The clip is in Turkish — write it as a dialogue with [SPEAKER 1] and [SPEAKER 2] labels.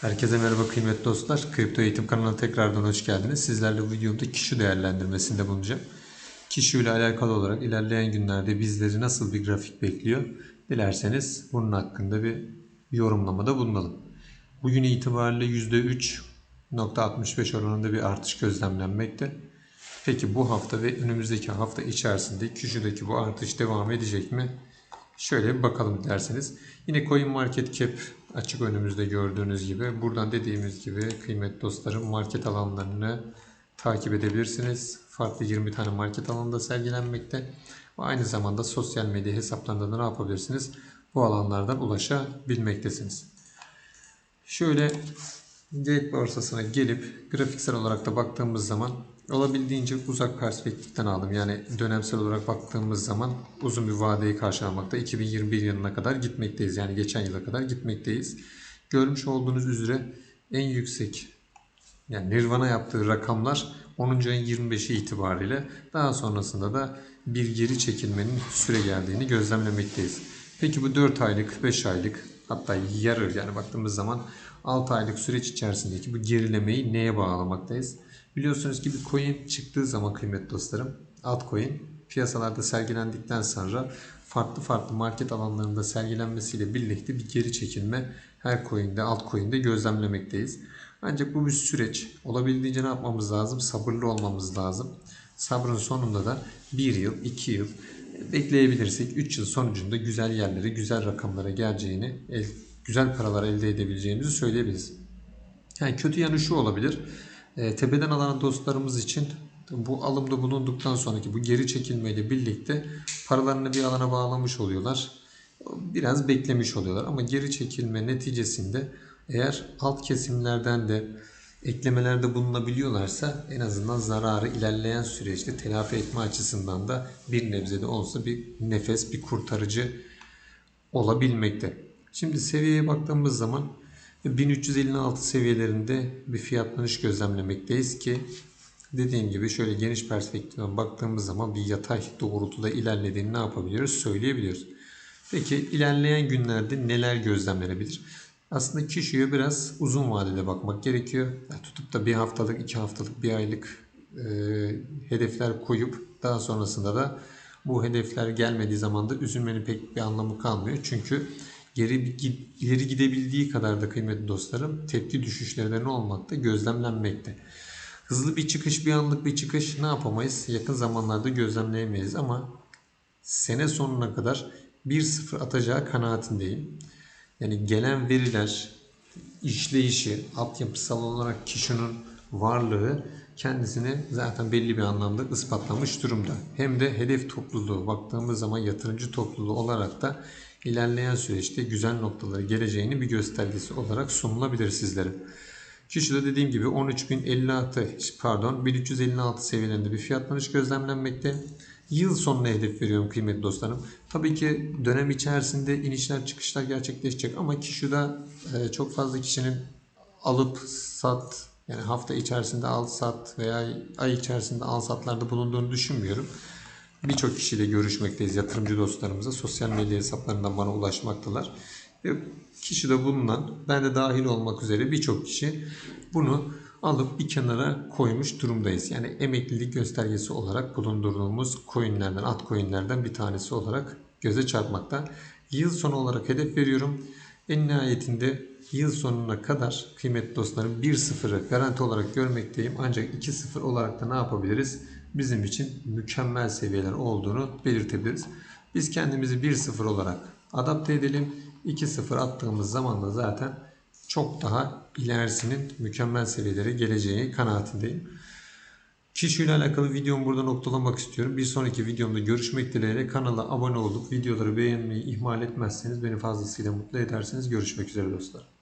[SPEAKER 1] Herkese merhaba kıymetli dostlar. Kripto Eğitim kanalına tekrardan hoş geldiniz. Sizlerle bu videomda kişi değerlendirmesinde bulunacağım. Kişi ile alakalı olarak ilerleyen günlerde bizleri nasıl bir grafik bekliyor? Dilerseniz bunun hakkında bir yorumlamada bulunalım. Bugün itibariyle %3.65 oranında bir artış gözlemlenmekte. Peki bu hafta ve önümüzdeki hafta içerisinde kişideki bu artış devam edecek mi? Şöyle bir bakalım derseniz. Yine Coin Market Cap açık önümüzde gördüğünüz gibi. Buradan dediğimiz gibi kıymetli dostlarım market alanlarını takip edebilirsiniz. Farklı 20 tane market alanında sergilenmekte. Ve aynı zamanda sosyal medya hesaplarında da ne yapabilirsiniz? Bu alanlardan ulaşabilmektesiniz. Şöyle Gate borsasına gelip grafiksel olarak da baktığımız zaman olabildiğince uzak perspektiften aldım. Yani dönemsel olarak baktığımız zaman uzun bir vadeyi karşılamakta. 2021 yılına kadar gitmekteyiz. Yani geçen yıla kadar gitmekteyiz. Görmüş olduğunuz üzere en yüksek yani Nirvana yaptığı rakamlar 10. ayın 25'i itibariyle daha sonrasında da bir geri çekilmenin süre geldiğini gözlemlemekteyiz. Peki bu 4 aylık, 5 aylık hatta yarı yani baktığımız zaman 6 aylık süreç içerisindeki bu gerilemeyi neye bağlamaktayız? Biliyorsunuz ki bir coin çıktığı zaman kıymetli dostlarım altcoin piyasalarda sergilendikten sonra farklı farklı market alanlarında sergilenmesiyle birlikte bir geri çekilme her coin'de altcoin'de gözlemlemekteyiz. Ancak bu bir süreç. Olabildiğince ne yapmamız lazım? Sabırlı olmamız lazım. Sabrın sonunda da 1 yıl, 2 yıl bekleyebilirsek 3 yıl sonucunda güzel yerlere, güzel rakamlara geleceğini, el- güzel paralar elde edebileceğimizi söyleyebiliriz. Yani kötü yanı şu olabilir. E, tepeden alan dostlarımız için bu alımda bulunduktan sonraki bu geri çekilmeyle birlikte paralarını bir alana bağlamış oluyorlar. Biraz beklemiş oluyorlar ama geri çekilme neticesinde eğer alt kesimlerden de eklemelerde bulunabiliyorlarsa en azından zararı ilerleyen süreçte telafi etme açısından da bir nebze de olsa bir nefes, bir kurtarıcı olabilmekte. Şimdi seviyeye baktığımız zaman 1356 seviyelerinde bir fiyatlanış gözlemlemekteyiz ki dediğim gibi şöyle geniş perspektiften baktığımız zaman bir yatay doğrultuda ilerlediğini ne yapabiliyoruz söyleyebiliyoruz. Peki ilerleyen günlerde neler gözlemlenebilir? Aslında kişiye biraz uzun vadede bakmak gerekiyor. Ya tutup da bir haftalık, iki haftalık, bir aylık e, hedefler koyup daha sonrasında da bu hedefler gelmediği zaman da üzülmenin pek bir anlamı kalmıyor. Çünkü geri ileri gidebildiği kadar da kıymetli dostlarım tepki düşüşlerinde ne olmakta gözlemlenmekte. Hızlı bir çıkış, bir anlık bir çıkış ne yapamayız? Yakın zamanlarda gözlemleyemeyiz ama sene sonuna kadar 1-0 atacağı kanaatindeyim. Yani gelen veriler, işleyişi, altyapısal olarak kişinin varlığı kendisini zaten belli bir anlamda ispatlamış durumda. Hem de hedef topluluğu baktığımız zaman yatırımcı topluluğu olarak da ilerleyen süreçte güzel noktalara geleceğini bir göstergesi olarak sunulabilir sizlere. Kişi de dediğim gibi 13.056 pardon 1356 seviyelerinde bir fiyatlanış gözlemlenmekte. Yıl sonuna hedef veriyorum kıymetli dostlarım. Tabii ki dönem içerisinde inişler çıkışlar gerçekleşecek ama Kişu'da e, çok fazla kişinin alıp sat yani hafta içerisinde al sat veya ay içerisinde al satlarda bulunduğunu düşünmüyorum. Birçok kişiyle görüşmekteyiz yatırımcı dostlarımıza. Sosyal medya hesaplarından bana ulaşmaktalar. Ve kişide bulunan, ben de dahil olmak üzere birçok kişi bunu alıp bir kenara koymuş durumdayız. Yani emeklilik göstergesi olarak bulundurduğumuz coinlerden, alt coinlerden bir tanesi olarak göze çarpmakta. Yıl sonu olarak hedef veriyorum. En nihayetinde yıl sonuna kadar kıymetli dostlarım 1-0'ı garanti olarak görmekteyim. Ancak 2-0 olarak da ne yapabiliriz? Bizim için mükemmel seviyeler olduğunu belirtebiliriz. Biz kendimizi 1-0 olarak adapte edelim. 2-0 attığımız zaman da zaten çok daha ilerisinin mükemmel seviyelere geleceği kanaatindeyim. Kişiyle alakalı videomu burada noktalamak istiyorum. Bir sonraki videomda görüşmek dileğiyle kanala abone olup videoları beğenmeyi ihmal etmezseniz beni fazlasıyla mutlu edersiniz. Görüşmek üzere dostlar.